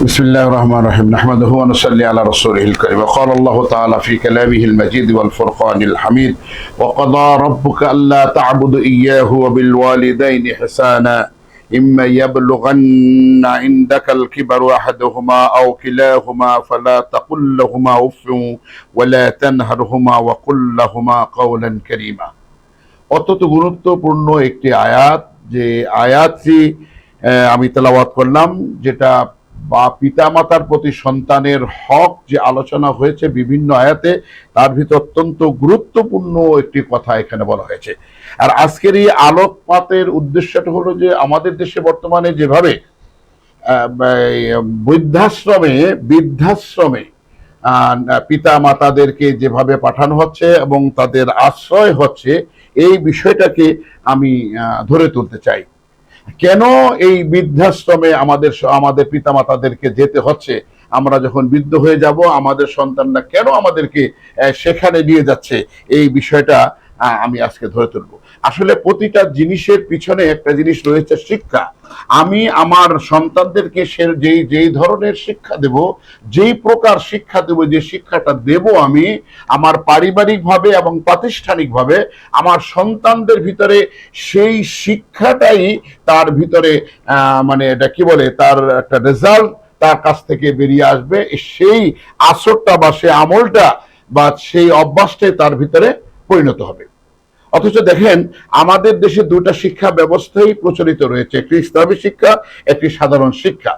بسم الله الرحمن الرحيم نحمده ونصلي على رسوله الكريم وقال الله تعالى في كلامه المجيد والفرقان الحميد وقضى ربك ألا تعبد إياه وبالوالدين إحسانا إما يبلغن عندك الكبر أحدهما أو كلاهما فلا تقل لهما أف ولا تنهرهما وقل لهما قولا كريما অত্যন্ত গুরুত্বপূর্ণ একটি আয়াত যে আয়াতটি আহ, আমি তেলাওয়াত করলাম যেটা বা পিতামাতার প্রতি সন্তানের হক যে আলোচনা হয়েছে বিভিন্ন আয়াতে, তার ভিতর অত্যন্ত গুরুত্বপূর্ণ একটি কথা এখানে বলা হয়েছে। আর আজকের এই আলোকপাতের উদ্দেশ্যটা হলো যে আমাদের দেশে বর্তমানে যেভাবে বৃদ্ধাশ্রমে বৃদ্ধাশ্রমে পিতা মাতাদেরকে যেভাবে পাঠানো হচ্ছে এবং তাদের আশ্রয় হচ্ছে, এই বিষয়টাকে আমি ধরে তুলতে চাই। কেন এই বৃদ্ধাশ্রমে আমাদের আমাদের পিতা মাতাদেরকে যেতে হচ্ছে? আমরা যখন বৃদ্ধ হয়ে যাব, আমাদের সন্তানরা কেন আমাদেরকে সেখানে নিয়ে যাচ্ছে? এই বিষয়টা আমি আজকে ধরে তুলব। আসলে প্রতিটা জিনিসের পিছনে একটা জিনিস রয়েছে শিক্ষা। আমি আমার সন্তানদেরকে সে যেই যেই ধরনের শিক্ষা দেব, যেই প্রকার শিক্ষা দেব, যে শিক্ষাটা দেব আমি আমার পারিবারিকভাবে এবং প্রাতিষ্ঠানিকভাবে, আমার সন্তানদের ভিতরে সেই শিক্ষাটাই তার ভিতরে মানে এটা কি বলে, তার একটা রেজাল্ট তার কাছ থেকে বেরিয়ে আসবে, সেই আসরটা বা সেই আমলটা বা সেই অভ্যাসটাই তার ভিতরে পরিণত হবে। অথচ দেখেন, আমাদের দেশে দুটা শিক্ষা ব্যবস্থাই প্রচলিত রয়েছে, একটি ইসলামী শিক্ষা, একটি সাধারণ শিক্ষা।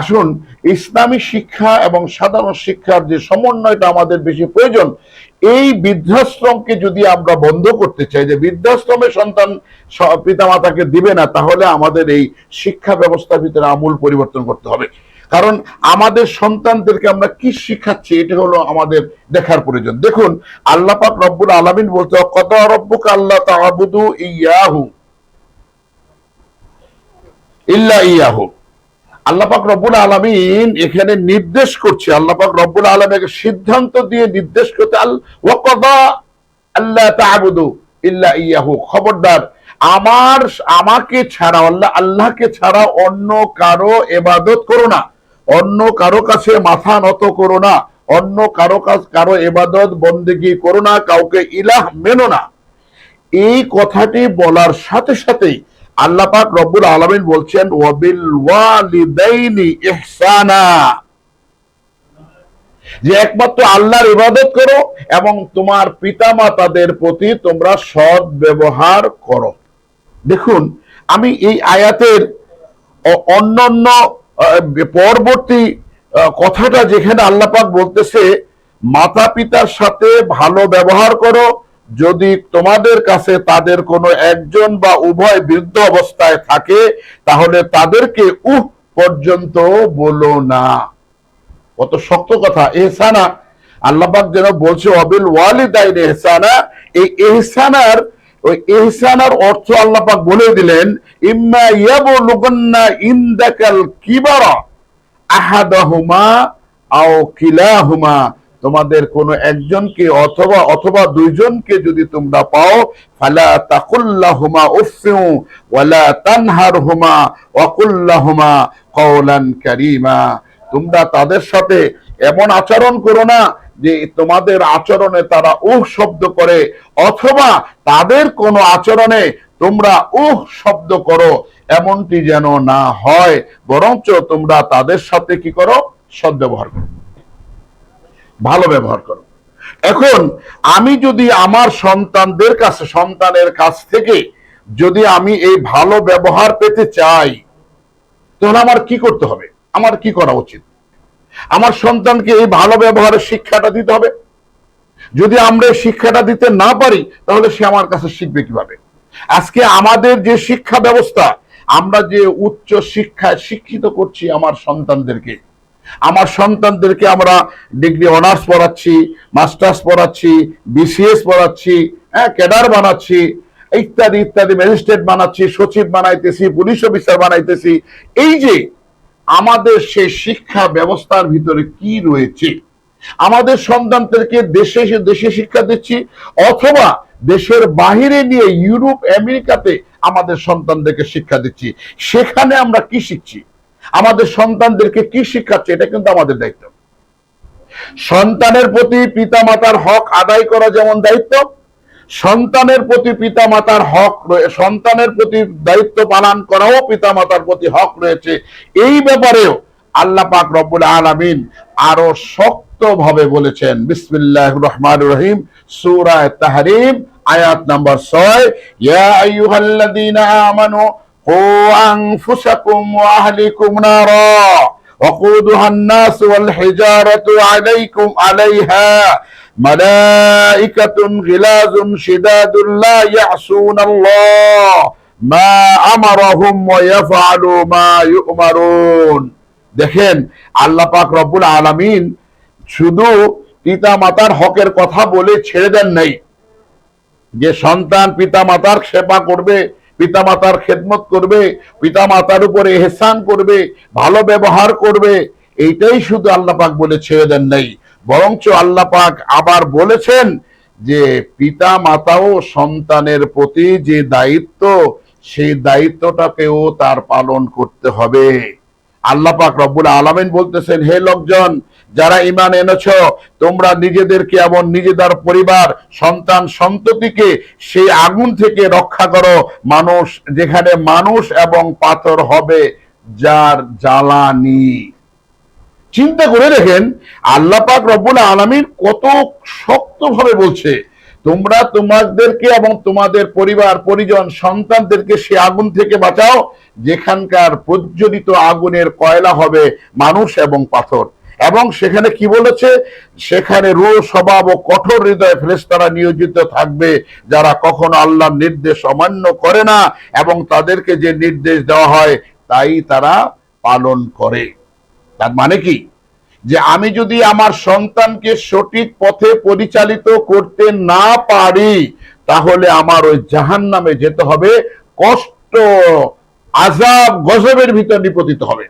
আসুন, ইসলামী শিক্ষা এবং সাধারণ শিক্ষার যে সমন্বয়টা আমাদের বেশি প্রয়োজন, এই বৃদ্ধাশ্রমকে যদি আমরা বন্ধ করতে চাই, যে বৃদ্ধাশ্রমে সন্তান পিতামাতাকে দিবে না, তাহলে আমাদের এই শিক্ষা ব্যবস্থার ভিতরে আমূল পরিবর্তন করতে হবে। কারণ আমাদের সন্তানদেরকে আমরা কি শিখাচ্ছি, এটা হলো আমাদের দেখার প্রয়োজন। দেখুন, আল্লাহ পাক রব্বুল আলামিন বলতে কত রব্বুক আল্লাহ তাআবুদু ইয়াহু। ইল্লা ইয়াহু। আল্লাহ পাক রব্বুল আলামিন এখানে নির্দেশ করছে, আল্লাহ পাক রব্বুল আলামিনকে সিদ্ধান্ত দিয়ে নির্দেশ করতে আল, ওয়াকাদা আল্লাহ তাআবুদু ইল্লা ইয়াহু। খবরদার, আমার, আমাকে ছাড়া আল্লাহ, আল্লাহকে ছাড়া অন্য কারও এবাদত করো না। অন্য কারও কাছে মাথা নত করো না। অন্য কারও কাছ কারও এবাদত বন্দেগি করো না, কাউকে ইলাহ মেনো না। এই কথাটি বলার সাথে সাথেই আল্লাহ পাক রব্বুল আলামিন বলছেন, ওয়াবিল ওয়ালিদাইনি ইহসানা। যে একমাত্র আল্লাহর ইবাদত করো এবং তোমার পিতামাতাদের প্রতি তোমরা সৎ ব্যবহার করো। দেখুন, আমি এই আয়াতের অন্যান্য পরবর্তী কথাটা যেখানে আল্লাহ পাক বলতেছে মাতা পিতার সাথে ভালো ব্যবহার করো, যদি তোমাদের কাছে তাদের কোনো একজন বা উভয় বৃদ্ধ অবস্থায় থাকে, তাহলে তাদেরকে উহ পর্যন্ত বলো না। কত শক্ত কথা। এহসানা, আল্লাপাক যেন বলছে, অবিল ওয়ালিদাইন এহসানা। এই এহসানার ওই এহসানার অর্থ বলে দিলেন, ইম্মা ইয়াবলুগান্না ইনদাকাল কিবারা আহাদাহুমা আও কিলাহুমা। তোমাদের কোনো একজনকে অথবা অথবা দুইজনকে যদি তোমরা পাও, ফালা তাকুল্লাহুমা উফিউ ওয়ালা তানহারহুমা ওয়াকুল্লাহুমা কওলান কারীমা। তোমরা তাদের সাথে এমন আচরণ করো না যে তোমাদের আচরণে তারা উহ শব্দ করে, অথবা তাদের কোনো আচরণে তোমরা উহ শব্দ করো, এমনটি যেন না হয়। বরঞ্চ তোমরা তাদের সাথে কি করো? সদ্ব্যবহার করো। ভালো ব্যবহার করো। এখন আমি যদি আমার সন্তানদের কাছে, সন্তানের কাছ থেকে যদি আমি এই ভালো ব্যবহার পেতে চাই, তাহলে আমার কি করতে হবে? আমার কি করা উচিত? আমার সন্তানকে এই ভালো ব্যবহারের শিক্ষাটা দিতে হবে। যদি আমরা শিক্ষাটা দিতে না পারি, তাহলে সে আমার কাছে শিখবে কীভাবে? আজকে আমাদের যে শিক্ষা ব্যবস্থা, আমরা যে উচ্চ শিক্ষায় শিক্ষিত করছি আমার সন্তানদেরকে আমার সন্তানদেরকে আমরা ডিগ্রি অনার্স পড়াচ্ছি, মাস্টার্স পড়াচ্ছি, বিসিএস পড়াচ্ছি হ্যাঁ ক্যাডার বানাচ্ছি, ইত্যাদি ইত্যাদি, ম্যাজিস্ট্রেট বানাচ্ছি, সচিব বানাইতেছি, পুলিশ অফিসার বানাইতেছি। এই যে আমাদের সেই শিক্ষা ব্যবস্থার ভিতরে কি রয়েছে? আমাদের সন্তানদেরকে দেশে দেশে শিক্ষা দিচ্ছি, অথবা দেশের বাহিরে নিয়ে ইউরোপ, আমেরিকাতে আমাদের সন্তানদেরকে শিক্ষা দিচ্ছি। সেখানে আমরা কি শিখছি? আমাদের সন্তানদেরকে কি শিক্ষাচ্ছে এটা কিন্তু আমাদের দায়িত্ব। সন্তানের প্রতি পিতা মাতার হক আদায় করা যেমন দায়িত্ব সন্তানের প্রতি পিতা মাতার হক রয়ে- সন্তানের প্রতি দায়িত্ব পালন করাও পিতা মাতার প্রতি হক রয়েছে এই ব্যাপারেও আল্লাহ পাক রব্বুল আলামিন আরো শক্ত ভাবে বলেছেন বিসমিল্লাহ রহমান রহিম সূরা তাহরিম আয়াত নাম্বার ছয় ইয়া আইয়ুহাল্লাযীনা আমানু কু আনফুসাকুম ওয়া আহলিকুম নারা وقودها الناس والحجارة عليكم عليها মালাইকাতুন গিলাজুন শিদাদুন লা ইয়াসুন আল্লাহ মা আমারহুম ওয়া ইয়াফআলু মা দেখেন, আল্লাহ পাক রব্বুল আলামিন শুধু পিতা মাতার হকের কথা বলে ছেড়ে দেন নাই। যে সন্তান পিতা মাতার সেবা করবে পিতা মাতার খেদমত করবে পিতা মাতার উপরে এহসান করবে, ভালো ব্যবহার করবে, এইটাই শুধু আল্লাহ পাক বলে ছেড়ে দেন নাই। বরঞ্চ আল্লাহ পাক আবার বলেছেন যে পিতা মাতাও সন্তানের প্রতি যে দায়িত্ব, সেই দায়িত্বটাকেও তার পালন করতে হবে। আল্লাহ পাক রব্বুল আলামিন বলতেছেন, হে লোকজন, যারা ইমান এনেছ, তোমরা নিজেদেরকে এমন নিজেদের পরিবার, সন্তান সন্ততিকে সেই আগুন থেকে রক্ষা করো। মানুষ, যেখানে মানুষ এবং পাথর হবে, যার জ্বালানি চিন্তা করে দেখেন, আল্লাহ পাক রব্বুল আলামিন কত শক্তভাবে বলছে, তোমরা তোমাদেরকে এবং তোমাদের পরিবার, পরিজন, সন্তানদেরকে সে আগুন থেকে বাঁচাও, যেখানকার প্রজ্বলিত আগুনের কয়লা হবে মানুষ এবং পাথর। এবং সেখানে কি বলেছে, সেখানে রো স্বভাব ও কঠোর হৃদয় ফেরেশতারা নিয়োজিত থাকবে, যারা কখনো আল্লাহর নির্দেশ অমান্য করে না এবং তাদেরকে যে নির্দেশ দেওয়া হয়, তাই তারা পালন করে। তার মানে কি? যে আমি যদি আমার সন্তানকে সঠিক পথে পরিচালিত করতে না পারি, তাহলে আমার ওই জাহান নামে যেতে হবে, কষ্ট আজাব গজবের ভিতর নিপতিত হবে।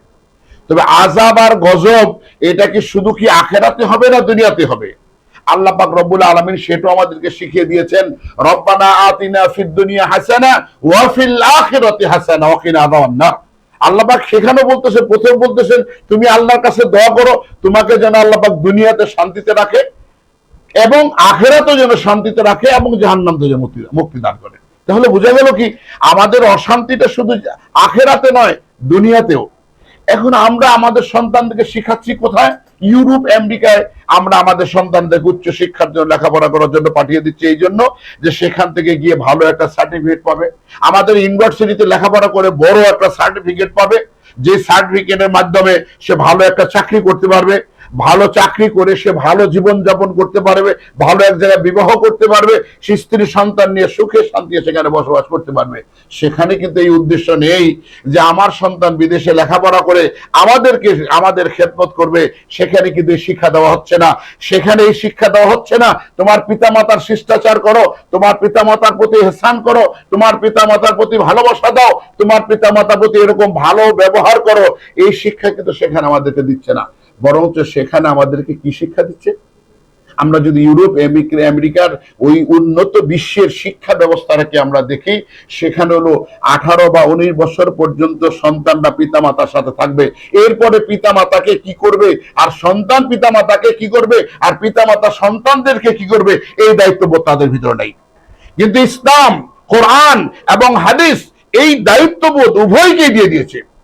তবে আজাব আর গজব, এটা কি শুধু কি আখেরাতে হবে না দুনিয়াতে হবে? আল্লাহ পাক রব্বুল আলামিন সেটাও আমাদেরকে শিখিয়ে দিয়েছেন, রব্বানা আতিনা ফিদ দুনিয়া হাসানা ওয়া ফিল আখিরাতি হাসানা ওয়া কিনা আযাবান্নার আল্লাহ পাক সেখানে বলতেছে প্রথম বলতেছেন তুমি আল্লাহর কাছে দয়া করো, তোমাকে যেন আল্লাপাক দুনিয়াতে শান্তিতে রাখে এবং আখেরাতেও যেন শান্তিতে রাখে এবং জাহান্নামতে যেন মুক্তি মুক্তি দান করে। তাহলে বোঝা গেল কি? আমাদের অশান্তিটা শুধু আখেরাতে নয়, দুনিয়াতেও। এখন আমরা আমাদের সন্তানদেরকে শিখাচ্ছি কোথায়? ইউরোপ, আমেরিকায় আমরা আমাদের সন্তানদের উচ্চ শিক্ষার জন্য লেখাপড়া করার জন্য পাঠিয়ে দিচ্ছি। এই জন্য যে সেখান থেকে গিয়ে ভালো একটা সার্টিফিকেট পাবে। আমাদের ইউনিভার্সিটিতে লেখাপড়া করে বড় একটা সার্টিফিকেট পাবে। যে সার্টিফিকেটের মাধ্যমে সে ভালো একটা চাকরি করতে পারবে। ভালো চাকরি করে সে ভালো জীবন যাপন করতে পারবে, ভালো এক জায়গায় বিবাহ করতে পারবে স্ত্রী সন্তান নিয়ে সুখে শান্তি সেখানে বসবাস করতে পারবে। সেখানে কিন্তু এই উদ্দেশ্য নেই যে আমার সন্তান বিদেশে লেখাপড়া করে আমাদেরকে, আমাদের খেদমত করবে, সেখানে কিন্তু এই শিক্ষা দেওয়া হচ্ছে না। সেখানে এই শিক্ষা দেওয়া হচ্ছে না, তোমার পিতা মাতার শিষ্টাচার করো, তোমার পিতা মাতার প্রতি হেসান করো, তোমার পিতা মাতার প্রতি ভালোবাসা দাও, তোমার পিতা মাতার প্রতি এরকম ভালো ব্যবহার করো, এই শিক্ষা কিন্তু সেখানে আমাদেরকে দিচ্ছে না। বরঞ্চ সেখানে আমাদেরকে কি শিক্ষা দিচ্ছে? আমরা যদি ইউরোপ, আমেরিকা- আমেরিকার ওই উন্নত বিশ্বের শিক্ষা ব্যবস্থাটাকে আমরা দেখি, সেখানে হলো আঠারো বা উনিশ বছর পর্যন্ত সন্তানরা পিতামাতার সাথে থাকবে। এরপরে পিতামাতাকে কি করবে? আর সন্তান পিতামাতাকে কি করবে? আর পিতামাতা সন্তানদেরকে কি করবে? এই দায়িত্ববোধ তাদের ভিতরে নেই। কিন্তু ইসলাম, কোরআন এবং হাদিস এই দায়িত্ববোধ উভয়কে দিয়ে দিয়েছে।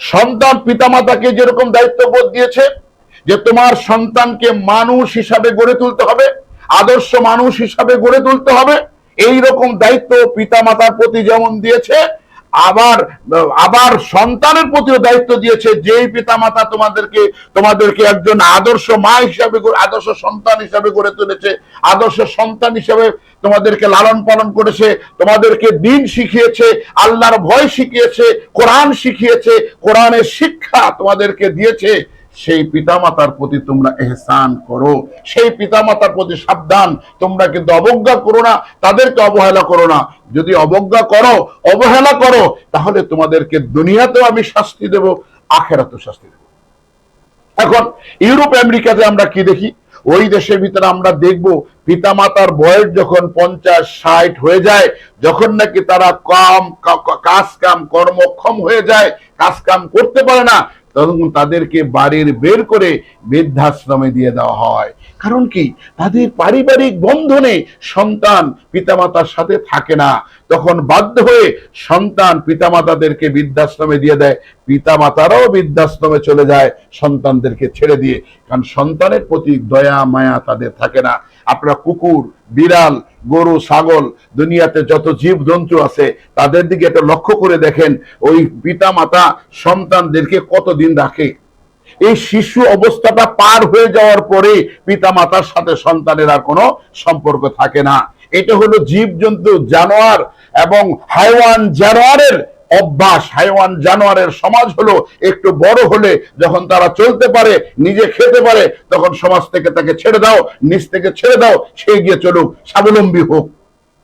সন্তান পিতামাতাকে যেরকম দায়িত্ববোধ দিয়েছে, যে তোমার সন্তানকে মানুষ হিসাবে গড়ে তুলতে হবে, আদর্শ মানুষ হিসাবে গড়ে তুলতে হবে এই রকম দায়িত্ব পিতামাতার প্রতি যেমন দিয়েছে আবার আবার সন্তানের প্রতিও দায়িত্ব দিয়েছে, যেই পিতামাতা তোমাদেরকে তোমাদেরকে একজন আদর্শ মা হিসাবে আদর্শ সন্তান হিসাবে গড়ে তুলেছে, আদর্শ সন্তান হিসাবে তোমাদেরকে লালন পালন করেছে, তোমাদেরকে দিন শিখিয়েছে, আল্লাহর ভয় শিখিয়েছে, কোরআন শিখিয়েছে, কোরআনের শিক্ষা তোমাদেরকে দিয়েছে। সেই পিতামাতার প্রতি তোমরা এহসান করো। সেই পিতামাতার প্রতি সাবধান। তোমরা কিন্তু অবজ্ঞা করো না, তাদেরকে অবহেলা করো না। যদি অবজ্ঞা করো, অবহেলা করো, তাহলে তোমাদেরকে দুনিয়াতেও আমি শাস্তি দেব, আখেরাতেও শাস্তি দেব। এখন ইউরোপ, আমেরিকাতে আমরা কি দেখি? ওই দেশের ভিতরে আমরা দেখব, পিতামাতার বয়স যখন পঞ্চাশ, ষাট হয়ে যায়, যখন নাকি তারা কম কাজ কাম কর্মক্ষম হয়ে যায় কাজ কাম করতে পারে না তখন তাদেরকে বাড়ির বের করে বৃদ্ধাশ্রমে দিয়ে দেওয়া হয়। কারণ কি? তাদের পারিবারিক বন্ধনে সন্তান পিতামাতার সাথে থাকে না। তখন বাধ্য হয়ে সন্তান পিতামাতাদেরকে বৃদ্ধাশ্রমে দিয়ে দেয়। পিতামাতারাও বৃদ্ধাশ্রমে চলে যায় সন্তানদেরকে ছেড়ে দিয়ে। কারণ সন্তানের প্রতি দয়া, মায়া তাদের থাকে না। আপনারা কুকুর, বিড়াল, গরু, ছাগল, দুনিয়াতে যত জীব জন্তু আছে, তাদের দিকে একটা লক্ষ্য করে দেখেন, ওই পিতা মাতা সন্তানদেরকে কতদিন রাখে। এই শিশু অবস্থাটা পার হয়ে যাওয়ার পরে পিতা মাতার সাথে সন্তানের আর কোনো সম্পর্ক থাকে না। এটা হলো জীব জন্তু জানোয়ার এবং হাইওয়ান জানোয়ারের অভ্যাস, হাইওয়ান জানোয়ারের সমাজ হলো একটু বড় হলে যখন তারা চলতে পারে, নিজে খেতে পারে, তখন সমাজ থেকে তাকে ছেড়ে দাও, নিজ থেকে ছেড়ে দাও, সে গিয়ে চলুক, স্বাবলম্বী হোক।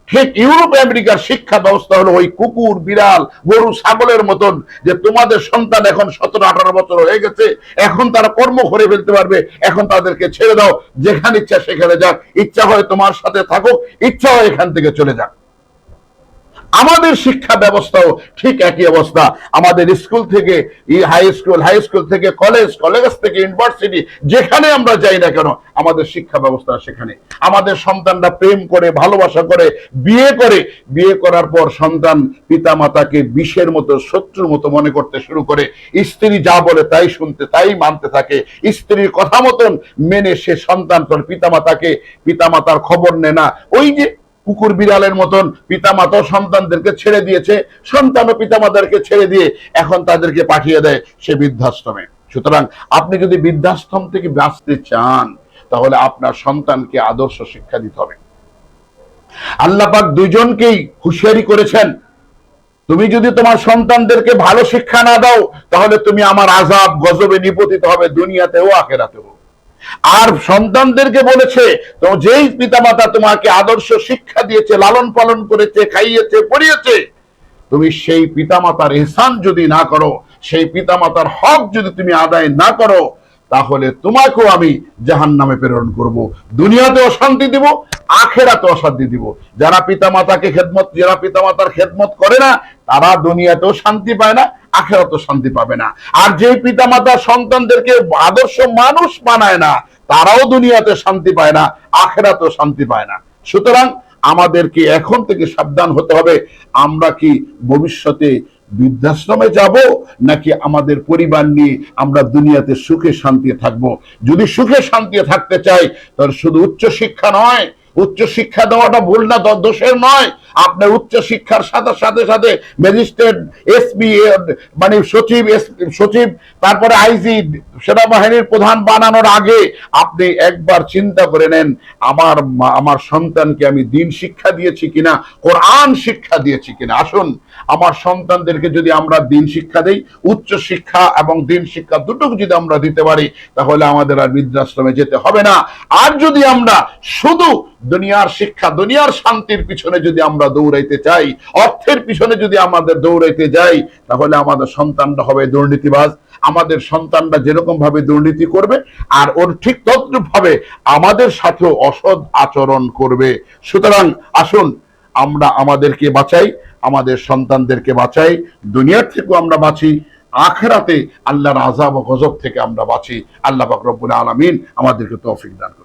ঠিক ইউরোপ, আমেরিকার শিক্ষা ব্যবস্থা হলো ওই কুকুর, বিড়াল, গরু, ছাগলের মতন যে তোমাদের সন্তান এখন সতেরো, আঠারো বছর হয়ে গেছে, এখন তারা কর্ম করে ফেলতে পারবে, এখন তাদেরকে ছেড়ে দাও, যেখানে ইচ্ছা সেখানে যাক, ইচ্ছা হয় তোমার সাথে থাকুক, ইচ্ছা হয় এখান থেকে চলে যাক। আমাদের শিক্ষা ব্যবস্থাও ঠিক একই অবস্থা। আমাদের স্কুল থেকে হাই স্কুল হাই স্কুল থেকে কলেজ কলেজ থেকে ইউনিভার্সিটি, যেখানে আমরা যাই না কেন, আমাদের শিক্ষা ব্যবস্থা সেখানে। আমাদের সন্তানরা প্রেম করে, ভালোবাসা করে, বিয়ে করে। বিয়ে করার পর সন্তান পিতা মাতাকে বিষের মতো, শত্রুর মতো মনে করতে শুরু করে। স্ত্রী যা বলে তাই শুনতে, তাই মানতে থাকে। স্ত্রীর কথা মতন মেনে সে সন্তান তার পিতা মাতাকে পিতা মাতার খবর নেয় না। ওই যে কুকুর বিড়ালের মতন পিতামাতা সন্তানদেরকে ছেড়ে দিয়েছে সন্তানও পিতামাতাকে ছেড়ে দিয়ে এখন তাদেরকে পাঠিয়ে দেয় সে বৃদ্ধাশ্রমে। সুতরাং আপনি যদি বৃদ্ধাশ্রম থেকে বাঁচতে চান, তাহলে আপনার সন্তানকে আদর্শ শিক্ষা দিতে হবে। আল্লাপাক দুইজনকেই হুঁশিয়ারি করেছেন, তুমি যদি তোমার সন্তানদেরকে ভালো শিক্ষা না দাও, তাহলে তুমি আমার আজাব গজবে নিপতিত হবে দুনিয়াতেও আখেরাতেও। আর সন্তানদেরকে বলেছে, তো যেই পিতামাতা তোমাকে আদর্শ শিক্ষা দিয়েছে, লালন পালন করেছে, খাইয়েছে, পড়িয়েছে, তুমি সেই পিতামাতার এহসান যদি না করো, সেই পিতামাতার হক যদি তুমি আদায় না করো, তাহলে তোমাকেও আমি জাহান নামে প্রেরণ করব। দুনিয়াতে অশান্তি দিব আখেরাতে অশান্তি দিব। যারা পিতামাতাকে খেদমত যারা পিতামাতার খেদমত করে না, তারা দুনিয়াতেও শান্তি পায় না। আখেরাতেও শান্তি পাবে না। আর যেই পিতামাতা সন্তানদেরকে আদর্শ মানুষ বানায় না, তারাও দুনিয়াতে শান্তি পায় না, আখেরাতেও শান্তি পায় না। সুতরাং আমাদেরকে এখন থেকে সাবধান হতে হবে। আমরা কি ভবিষ্যতে বৃদ্ধাশ্রমে যাব, নাকি আমাদের পরিবার নিয়ে আমরা দুনিয়াতে সুখে শান্তি থাকব? যদি সুখে শান্তি থাকতে চাই, তাহলে শুধু উচ্চ শিক্ষা নয় উচ্চ শিক্ষা দেওয়াটা ভুল না দোষের নয়। আপনার উচ্চ শিক্ষার সাথে সাথে সাথে ম্যাজিস্ট্রেট, এসপি মানে সচিব সচিব, তারপরে আইজি, সেনাবাহিনীর প্রধান বানানোর আগে আপনি একবার চিন্তা করে নেন, আমার আমার সন্তানকে আমি দিন শিক্ষা দিয়েছি কিনা, কোরআন শিক্ষা দিয়েছি কিনা। আসুন, আমার সন্তানদেরকে যদি আমরা দিন শিক্ষা দেই উচ্চ শিক্ষা এবং দিন শিক্ষা দুটোকে যদি আমরা দিতে পারি, তাহলে আমাদের আর বৃদ্ধাশ্রমে যেতে হবে না। আর যদি আমরা শুধু দুনিয়ার শিক্ষা, দুনিয়ার শান্তির পিছনে যদি আমরা দৌড়াইতে চাই, অর্থের পিছনে যদি আমাদের দৌড়াইতে যাই, তাহলে আমাদের সন্তানরা হবে দুর্নীতিবাজ। আমাদের সন্তানরা যেরকম ভাবে দুর্নীতি করবে, আর ওর ঠিক তদ্রুপ ভাবে আমাদের সাথেও অসৎ আচরণ করবে। সুতরাং আসুন, আমরা আমাদেরকে বাঁচাই, আমাদের সন্তানদেরকে বাঁচাই, দুনিয়ার থেকেও আমরা বাঁচি, আখেরাতে আল্লাহর আজাব ও গজব থেকে আমরা বাঁচি। আল্লাহ পাক রব্বুল আলামিন আমাদেরকে তৌফিক দান করুন।